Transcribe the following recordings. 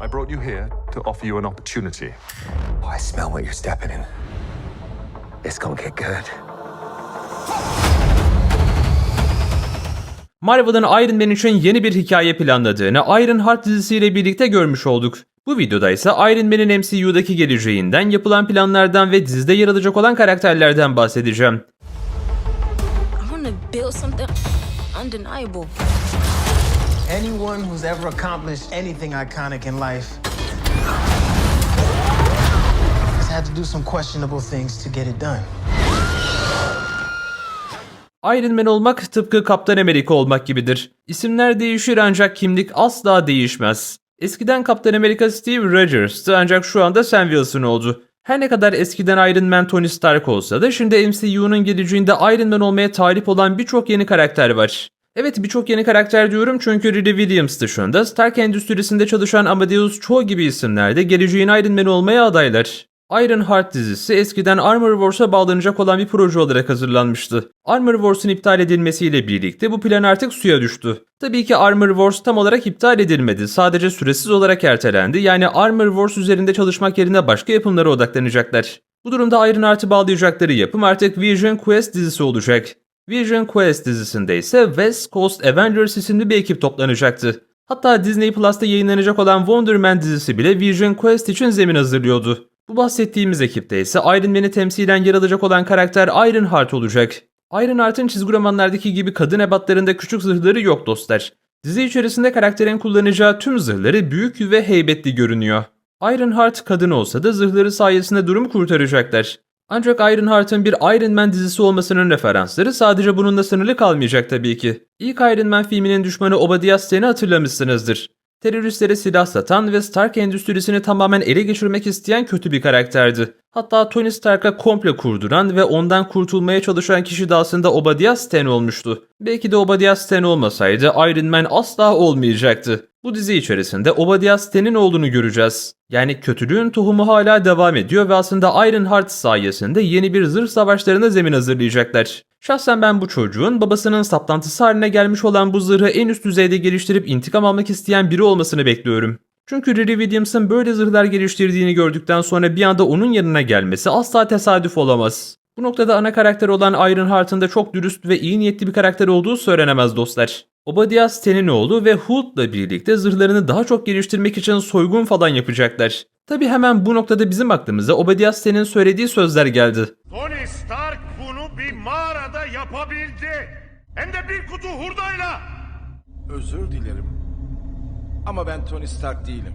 I brought you here to offer you an opportunity. Oh, I smell what you're stepping in. It's gonna get good. Marvel'ın Iron Man için yeni bir hikaye planladığını Iron Heart dizisiyle birlikte görmüş olduk. Bu videoda ise Iron Man'in MCU'daki geleceğinden, yapılan planlardan ve dizide yer alacak olan karakterlerden bahsedeceğim. Anyone who's ever accomplished anything iconic in life has had to do some questionable things to get it done. Iron Man olmak tıpkı Kaptan Amerika olmak gibidir. İsimler değişir ancak kimlik asla değişmez. Eskiden Kaptan Amerika Steve Rogers'tı ancak şu anda Sam Wilson oldu. Her ne kadar eskiden Iron Man Tony Stark olsa da şimdi MCU'nun geleceğinde Iron Man olmaya talip olan birçok yeni karakter var. Evet birçok yeni karakter diyorum çünkü Riri Williams dışında Stark Endüstrisi'nde çalışan Amadeus Cho gibi isimler de geleceğin Iron Man olmaya adaylar. Iron Heart dizisi eskiden Armor Wars'a bağlanacak olan bir proje olarak hazırlanmıştı. Armor Wars'un iptal edilmesiyle birlikte bu plan artık suya düştü. Tabii ki Armor Wars tam olarak iptal edilmedi. Sadece süresiz olarak ertelendi. Yani Armor Wars üzerinde çalışmak yerine başka yapımlara odaklanacaklar. Bu durumda Iron Heart'ı bağlayacakları yapım artık Vision Quest dizisi olacak. Vision Quest dizisinde ise West Coast Avengers isimli bir ekip toplanacaktı. Hatta Disney Plus'ta yayınlanacak olan Wonder Man dizisi bile Vision Quest için zemin hazırlıyordu. Bu bahsettiğimiz ekipte ise Iron Man'i temsilen yer alacak olan karakter Iron Heart olacak. Iron Heart'ın çizgi romanlardaki gibi kadın ebatlarında küçük zırhları yok dostlar. Dizi içerisinde karakterin kullanacağı tüm zırhları büyük ve heybetli görünüyor. Iron Heart kadın olsa da zırhları sayesinde durumu kurtaracaklar. Ancak Iron Heart'ın bir Iron Man dizisi olmasının referansları sadece bununla sınırlı kalmayacak tabii ki. İlk Iron Man filminin düşmanı Obadiah Stane hatırlamışsınızdır. Teröristlere silah satan ve Stark endüstrisini tamamen ele geçirmek isteyen kötü bir karakterdi. Hatta Tony Stark'a komple kurduran ve ondan kurtulmaya çalışan kişi de aslında Obadiah Stane olmuştu. Belki de Obadiah Stane olmasaydı Iron Man asla olmayacaktı. Bu dizi içerisinde Obadiah Stane'in olduğunu göreceğiz. Yani kötülüğün tohumu hala devam ediyor ve aslında Iron Heart sayesinde yeni bir zırh savaşlarına zemin hazırlayacaklar. Şahsen ben bu çocuğun babasının saplantısı haline gelmiş olan bu zırhı en üst düzeyde geliştirip intikam almak isteyen biri olmasını bekliyorum. Çünkü Riri Williams'ın böyle zırhlar geliştirdiğini gördükten sonra bir anda onun yanına gelmesi asla tesadüf olamaz. Bu noktada ana karakter olan Iron Heart'ın da çok dürüst ve iyi niyetli bir karakter olduğu söylenemez dostlar. Obadiah Stane'in oğlu ve Hulk'la birlikte zırhlarını daha çok geliştirmek için soygun falan yapacaklar. Tabi hemen bu noktada bizim aklımıza Obadiah Stane'in söylediği sözler geldi. Tony Stark bunu bir mağarada yapabildi. Hem de bir kutu hurdayla. Özür dilerim. Ama ben Tony Stark değilim.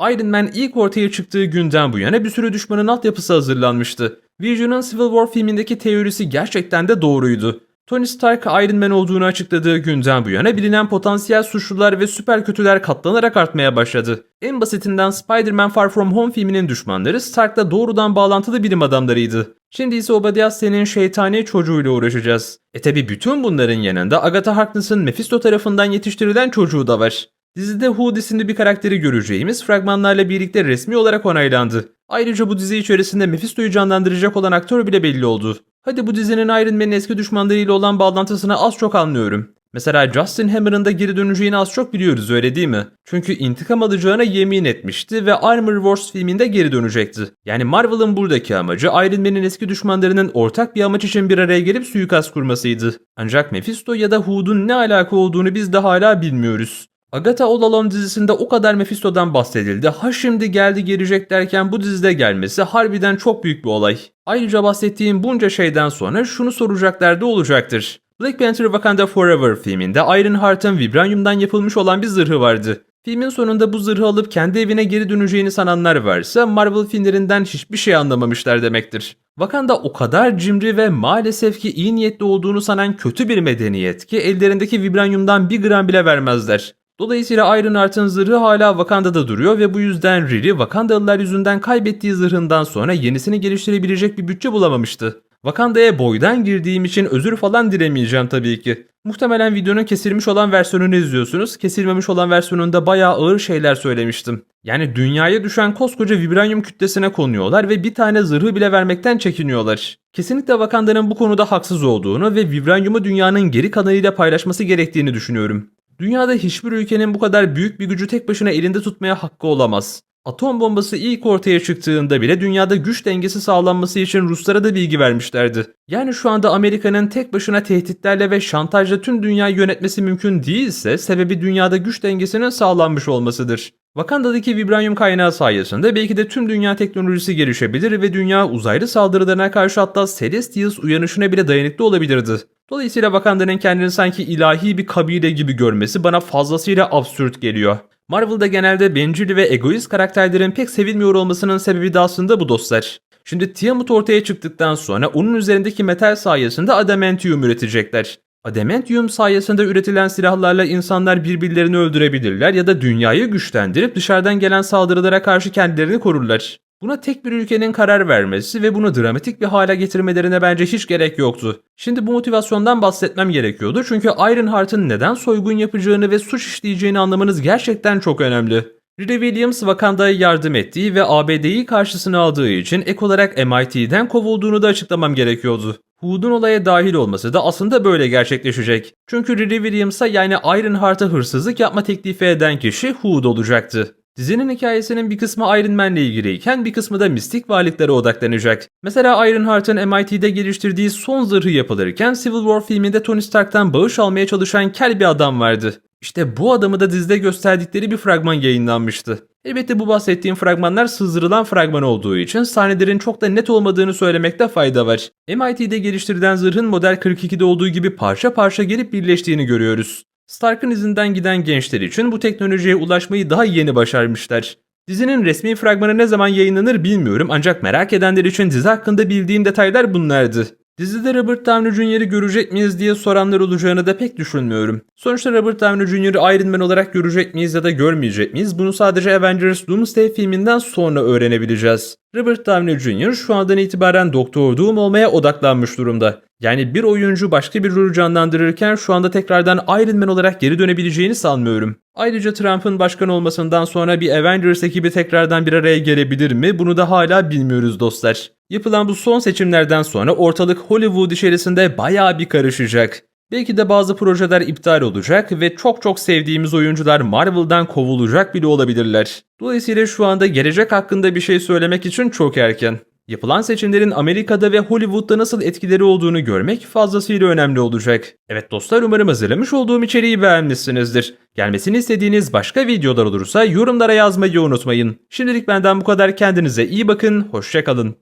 Iron Man ilk ortaya çıktığı günden bu yana bir sürü düşmanın altyapısı hazırlanmıştı. Vision'ın Civil War filmindeki teorisi gerçekten de doğruydu. Tony Stark Iron Man olduğunu açıkladığı günden bu yana bilinen potansiyel suçlular ve süper kötüler katlanarak artmaya başladı. En basitinden Spider-Man Far From Home filminin düşmanları Stark'la doğrudan bağlantılı bilim adamlarıydı. Şimdi ise Obadiah Stane'in şeytani çocuğuyla uğraşacağız. E tabi bütün bunların yanında Agatha Harkness'ın Mephisto tarafından yetiştirilen çocuğu da var. Dizide Hood isimli bir karakteri göreceğimiz fragmanlarla birlikte resmi olarak onaylandı. Ayrıca bu dizi içerisinde Mephisto'yu canlandıracak olan aktör bile belli oldu. Hadi bu dizinin Iron Man'in eski düşmanlarıyla olan bağlantısını az çok anlıyorum. Mesela Justin Hammer'ın da geri döneceğini az çok biliyoruz öyle değil mi? Çünkü intikam alacağına yemin etmişti ve Armor Wars filminde geri dönecekti. Yani Marvel'ın buradaki amacı Iron Man'in eski düşmanlarının ortak bir amaç için bir araya gelip suikast kurmasıydı. Ancak Mephisto ya da Hood'un ne alaka olduğunu biz de hala bilmiyoruz. Agatha All Alone dizisinde o kadar Mephisto'dan bahsedildi. Ha şimdi geldi gelecek derken bu dizide gelmesi harbiden çok büyük bir olay. Ayrıca bahsettiğim bunca şeyden sonra şunu soracaklar da olacaktır. Black Panther Wakanda Forever filminde Iron Heart'ın vibranyumdan yapılmış olan bir zırhı vardı. Filmin sonunda bu zırhı alıp kendi evine geri döneceğini sananlar varsa Marvel filmlerinden hiçbir şey anlamamışlar demektir. Wakanda o kadar cimri ve maalesef ki iyi niyetli olduğunu sanan kötü bir medeniyet ki ellerindeki vibranyumdan bir gram bile vermezler. Dolayısıyla Iron Heart'ın zırhı hala Wakanda'da duruyor ve bu yüzden Riri Wakandalılar yüzünden kaybettiği zırhından sonra yenisini geliştirebilecek bir bütçe bulamamıştı. Wakanda'ya boydan girdiğim için özür falan dilemeyeceğim tabii ki. Muhtemelen videonun kesilmiş olan versiyonunu izliyorsunuz. Kesilmemiş olan versiyonunda bayağı ağır şeyler söylemiştim. Yani dünyaya düşen koskoca vibranyum kütlesine konuyorlar ve bir tane zırhı bile vermekten çekiniyorlar. Kesinlikle Wakanda'nın bu konuda haksız olduğunu ve vibranyumu dünyanın geri kalanıyla paylaşması gerektiğini düşünüyorum. Dünyada hiçbir ülkenin bu kadar büyük bir gücü tek başına elinde tutmaya hakkı olamaz. Atom bombası ilk ortaya çıktığında bile dünyada güç dengesi sağlanması için Ruslara da bilgi vermişlerdi. Yani şu anda Amerika'nın tek başına tehditlerle ve şantajla tüm dünyayı yönetmesi mümkün değilse sebebi dünyada güç dengesinin sağlanmış olmasıdır. Wakanda'daki vibranyum kaynağı sayesinde belki de tüm dünya teknolojisi gelişebilir ve dünya uzaylı saldırılarına karşı hatta Celestials uyanışına bile dayanıklı olabilirdi. Dolayısıyla Wakanda'nın kendini sanki ilahi bir kabile gibi görmesi bana fazlasıyla absürt geliyor. Marvel'da genelde bencil ve egoist karakterlerin pek sevilmiyor olmasının sebebi de aslında bu dostlar. Şimdi Tiamut ortaya çıktıktan sonra onun üzerindeki metal sayesinde adamantium üretecekler. Adamantium sayesinde üretilen silahlarla insanlar birbirlerini öldürebilirler ya da dünyayı güçlendirip dışarıdan gelen saldırılara karşı kendilerini korurlar. Buna tek bir ülkenin karar vermesi ve bunu dramatik bir hale getirmelerine bence hiç gerek yoktu. Şimdi bu motivasyondan bahsetmem gerekiyordu çünkü Ironheart'ın neden soygun yapacağını ve suç işleyeceğini anlamanız gerçekten çok önemli. Riri Williams Wakanda'ya yardım ettiği ve ABD'yi karşısına aldığı için ek olarak MIT'den kovulduğunu da açıklamam gerekiyordu. Hood'un olaya dahil olması da aslında böyle gerçekleşecek. Çünkü Riri Williams'a yani Ironheart'a hırsızlık yapma teklifi eden kişi Hood olacaktı. Dizinin hikayesinin bir kısmı Iron Man'le ilgiliyken bir kısmı da mistik varlıklara odaklanacak. Mesela Ironheart'ın MIT'de geliştirdiği son zırhı yapılırken Civil War filminde Tony Stark'tan bağış almaya çalışan kel bir adam vardı. İşte bu adamı da dizide gösterdikleri bir fragman yayınlanmıştı. Elbette bu bahsettiğim fragmanlar sızdırılan fragman olduğu için sahnelerin çok da net olmadığını söylemekte fayda var. MIT'de geliştirilen zırhın model 42'de olduğu gibi parça parça gelip birleştiğini görüyoruz. Stark'ın izinden giden gençler için bu teknolojiye ulaşmayı daha yeni başarmışlar. Dizinin resmi fragmanı ne zaman yayınlanır bilmiyorum ancak merak edenler için dizi hakkında bildiğim detaylar bunlardı. Dizide Robert Downey Jr.'ı görecek miyiz diye soranlar olacağını da pek düşünmüyorum. Sonuçta Robert Downey Jr.'ı Iron Man olarak görecek miyiz ya da görmeyecek miyiz bunu sadece Avengers Doomsday filminden sonra öğrenebileceğiz. Robert Downey Jr. şu andan itibaren Doktor Doom olmaya odaklanmış durumda. Yani bir oyuncu başka bir rolü canlandırırken şu anda tekrardan Iron Man olarak geri dönebileceğini sanmıyorum. Ayrıca Trump'ın başkan olmasından sonra bir Avengers ekibi tekrardan bir araya gelebilir mi? Bunu da hala bilmiyoruz dostlar. Yapılan bu son seçimlerden sonra ortalık Hollywood içerisinde bayağı bir karışacak. Belki de bazı projeler iptal olacak ve çok çok sevdiğimiz oyuncular Marvel'dan kovulacak bile olabilirler. Dolayısıyla şu anda gelecek hakkında bir şey söylemek için çok erken. Yapılan seçimlerin Amerika'da ve Hollywood'da nasıl etkileri olduğunu görmek fazlasıyla önemli olacak. Evet dostlar umarım hazırlamış olduğum içeriği beğenmişsinizdir. Gelmesini istediğiniz başka videolar olursa yorumlara yazmayı unutmayın. Şimdilik benden bu kadar kendinize iyi bakın, hoşçakalın.